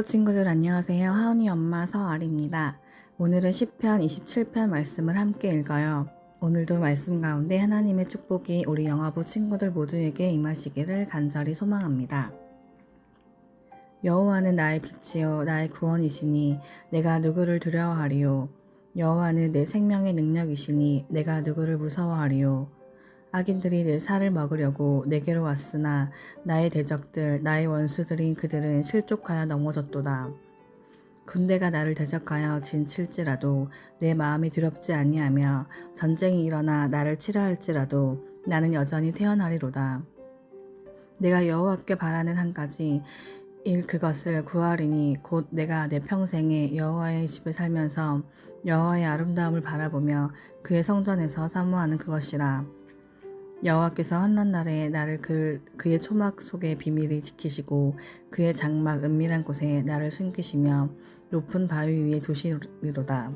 영화부 친구들 안녕하세요. 하은이 엄마 서아리입니다. 오늘은 10편 27편 말씀을 함께 읽어요. 오늘도 말씀 가운데 하나님의 축복이 우리 영화부 친구들 모두에게 임하시기를 간절히 소망합니다. 여호와는 나의 빛이요 나의 구원이시니 내가 누구를 두려워하리요 여호와는 내 생명의 능력이시니 내가 누구를 무서워하리요 악인들이 내 살을 먹으려고 내게로 왔으나 나의 대적들 나의 원수들인 그들은 실족하여 넘어졌도다. 군대가 나를 대적하여 진칠지라도 내 마음이 두렵지 아니하며 전쟁이 일어나 나를 치라 할지라도 나는 여전히 태어나리로다. 내가 여호와께 바라는 한 가지 일 그것을 구하리니 곧 내가 내 평생에 여호와의 집에 살면서 여호와의 아름다움을 바라보며 그의 성전에서 사모하는 그것이라. 여호와께서 환난 날에 나를 그, 그의 초막 속에 비밀히 지키시고 그의 장막 은밀한 곳에 나를 숨기시며 높은 바위 위에 두시리로다.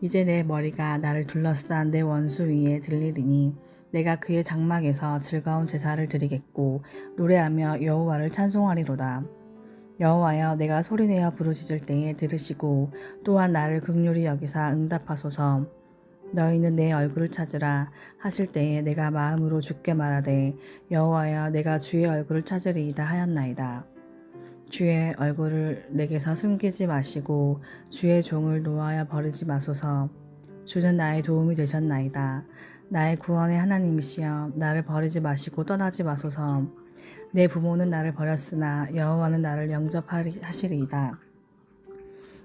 이제 내 머리가 나를 둘러싼 내 원수 위에 들리리니 내가 그의 장막에서 즐거운 제사를 드리겠고 노래하며 여호와를 찬송하리로다. 여호와여 내가 소리내어 부르짖을 때에 들으시고 또한 나를 극률히 여기사 응답하소서. 너희는 내 얼굴을 찾으라 하실 때에 내가 마음으로 죽게 말하되 여호와여 내가 주의 얼굴을 찾으리이다 하였나이다. 주의 얼굴을 내게서 숨기지 마시고 주의 종을 놓아여 버리지 마소서. 주는 나의 도움이 되셨나이다. 나의 구원의 하나님이시여 나를 버리지 마시고 떠나지 마소서. 내 부모는 나를 버렸으나 여호와는 나를 영접하시리이다.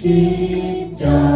십자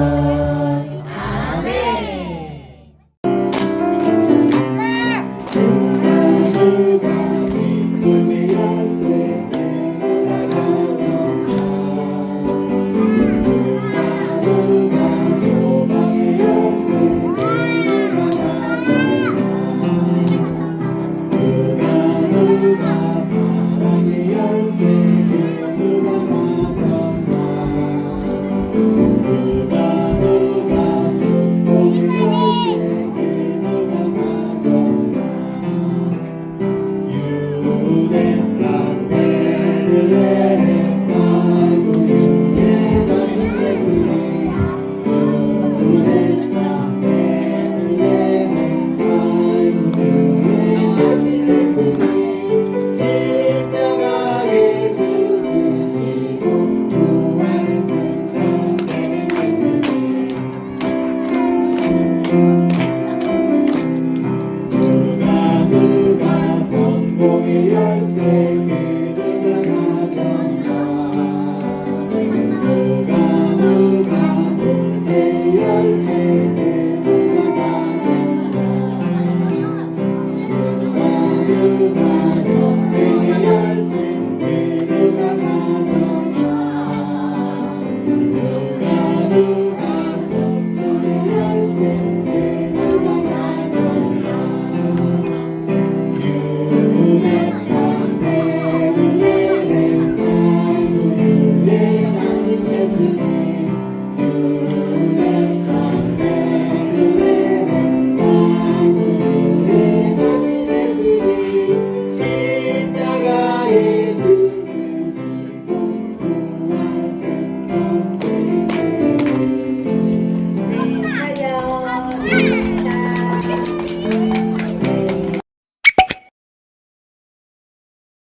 you.